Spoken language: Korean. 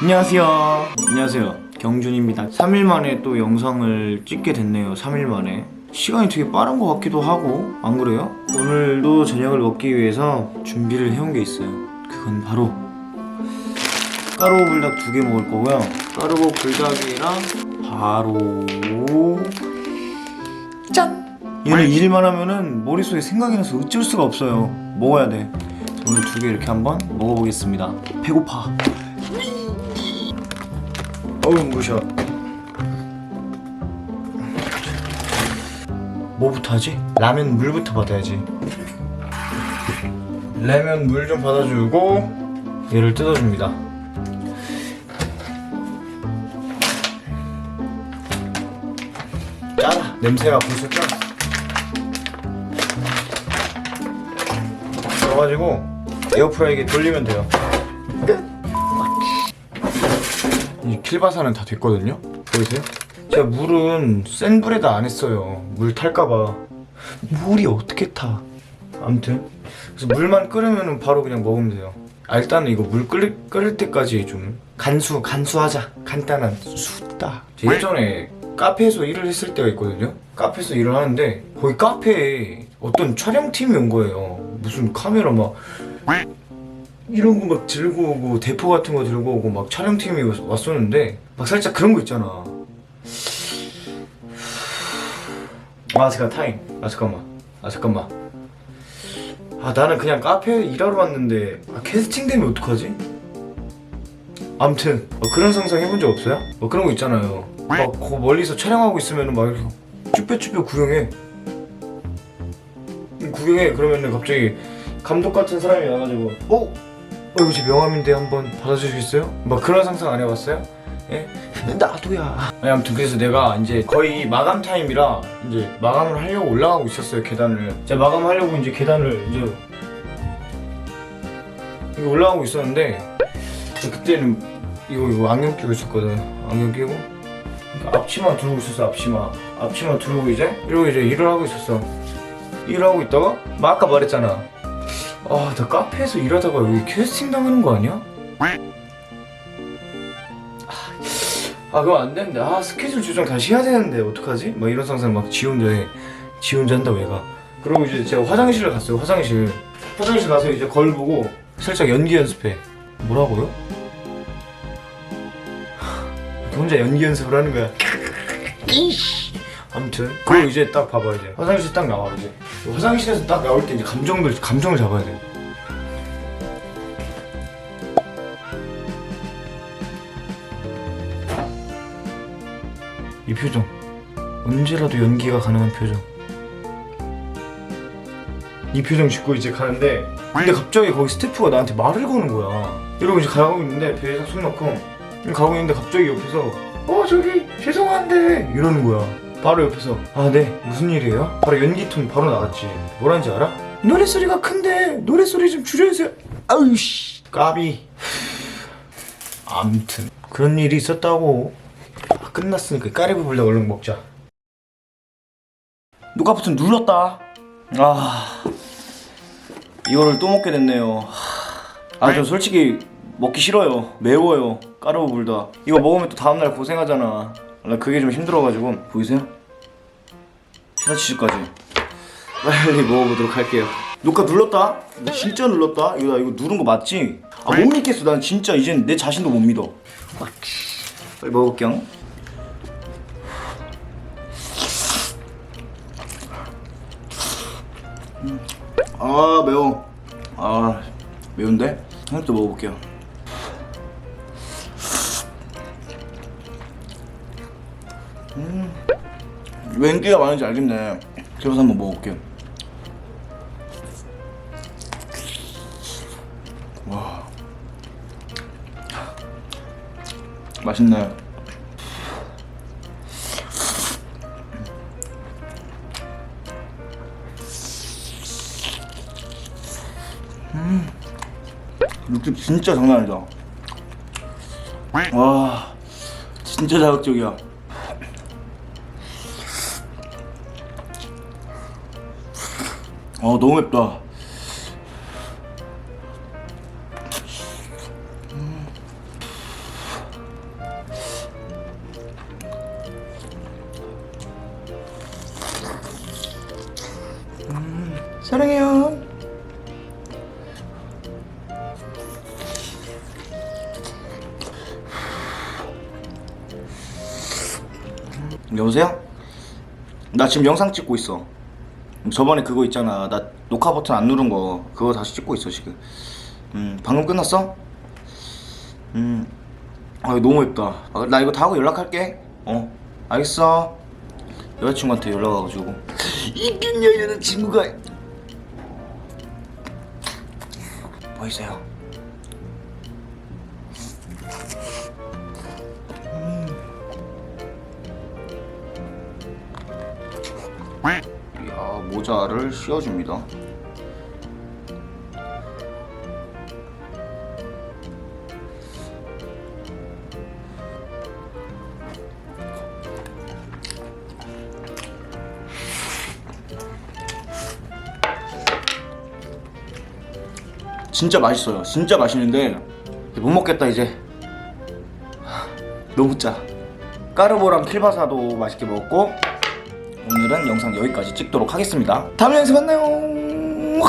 안녕하세요. 안녕하세요. 경준입니다. 3일 만에 또 영상을 찍게 됐네요. 3일 만에. 시간이 되게 빠른 것 같기도 하고, 안 그래요? 오늘도 저녁을 먹기 위해서 준비를 해온 게 있어요. 그건 바로 까르보 불닭 두 개 먹을 거고요. 까르보 불닭이랑 바로 짠! 얘는 일만 하면은 머릿속에 생각이 나서 어쩔 수가 없어요. 먹어야 돼. 오늘 두 개 이렇게 한번 먹어보겠습니다. 배고파. 어우 무셔. 뭐부터 하지? 라면 물부터 받아야지. 라면 물 좀 받아주고 얘를 뜯어줍니다. 짜라 냄새가 벌써 짜. 넣어가지고 에어프라이기에 돌리면 돼요. 이 킬바사는 다 됐거든요. 보이세요? 제가 물은 센 불에다 안 했어요. 물 탈까봐. 물이 어떻게 타? 아무튼 그래서 물만 끓으면 바로 그냥 먹으면 돼요. 아, 일단은 이거 물 끓을, 끓을 때까지 좀 간수 간수하자. 간단한 수다. 예전에 카페에서 일을 했을 때가 있거든요. 카페에서 일을 하는데 거기 카페에 어떤 촬영팀이 온 거예요. 무슨 카메라 막 이런 거 막 들고 오고 대포 같은 거 들고 오고 막 촬영팀이 왔- 왔었는데 막 살짝 그런 거 있잖아. 아 잠깐 타임. 아 잠깐만. 아 잠깐만. 아 나는 그냥 카페에 일하러 왔는데 아, 캐스팅 되면 어떡하지? 아무튼 뭐 그런 상상 해본 적 없어요? 뭐 그런 거 있잖아요. 막거 멀리서 촬영하고 있으면은 막 이렇게 쭈뼛쭈뼛 구경해. 구경해 그러면은 갑자기 감독 같은 사람이 와가지고 어? 어 이거 제 명함인데 한번 받아주시겠어요? 막 그런 상상 안 해봤어요? 예? 나도야. 아니 아무튼 그래서 내가 이제 거의 마감 타임이라 이제 마감을 하려고 올라가고 있었어요 계단을. 제가 마감하려고 이제 계단을 이제 이거 올라가고 있었는데 그때는 이거 이거 안경 끼고 있었거든. 안경 끼고. 그러니까 앞치마 두르고 있었어 앞치마. 앞치마 두르고 이제 이러고 이제 일을 하고 있었어. 일을 하고 있다가 막 아까 말했잖아 아 나 카페에서 일하다가 여기 캐스팅 당하는 거 아니야? 아 그거 안 되는데 아 스케줄 조정 다시 해야 되는데 어떡하지? 막 이런 상상 막 지 혼자 해. 지 혼자 한다고 얘가 그러고 이제 제가 화장실을 갔어요 화장실 화장실 가서 이제 거울 보고 살짝 연기 연습해 뭐라고요? 혼자 연기 연습을 하는 거야 아무튼 그리고 이제 딱 봐봐 이제 화장실 딱 나와 이제. 화장실에서 딱 나올 때 이제 감정들 감정을 잡아야 돼. 이 표정. 언제라도 연기가 가능한 표정. 이 표정 짓고 이제 가는데 근데 갑자기 거기 스태프가 나한테 말을 거는 거야. 이러고 이제 가고 있는데 배에 손 넣고. 가고 있는데 갑자기 옆에서 어 저기 죄송한데. 이러는 거야 바로 옆에서 아 네 무슨 일이에요? 바로 연기톤 바로 나왔지. 뭐라는지 알아? 노래소리가 큰데 노래소리 좀 줄여주세요. 아우씨. 까비. 암튼 그런 일이 있었다고. 아, 끝났으니까 까리비 불닭 얼른 먹자. 누가 버튼 눌렀다. 아 이거를 또 먹게 됐네요. 아 저 솔직히 먹기 싫어요. 매워요. 까르보 불닭. 이거 먹으면 또 다음날 고생하잖아 나 그게 좀 힘들어가지고 보이세요? 시나치즈까지 빨리 먹어보도록 할게요 녹화 눌렀다? 나 진짜 눌렀다? 이거 나 이거 누른 거 맞지? 아 못 믿겠어 난 진짜 이젠 내 자신도 못 믿어 빨리 먹을게요 음. 아 매워 아 매운데? 하나 또 먹어볼게요 음. 왜 인기가 많은지 알겠네. 그래서 한번 먹어볼게요. 와. 맛있네. 육즙 진짜 장난 아니다. 와, 진짜 자극적이야. 어 너무 맵다. 사랑해요. 여보세요? 나 지금 영상 찍고 있어. 저번에 그거 있잖아. 나 녹화 버튼 안 누른 거 그거 다시 찍고 있어 지금. 음 방금 끝났어? 음. 아 이거 너무 예쁘다. 아, 나 이거 다 하고 연락할게. 어. 알겠어. 여자친구한테 연락 와가지고 이균열 여자친구가 보이세요? 야 모자를 씌워줍니다. 진짜 맛있어요. 진짜 맛있는데 못 먹겠다 이제. 하, 너무 짜. 까르보랑 킬바사도 맛있게 먹었고 오늘은 영상 여기까지 찍도록 하겠습니다. 다음 영상에서 만나요.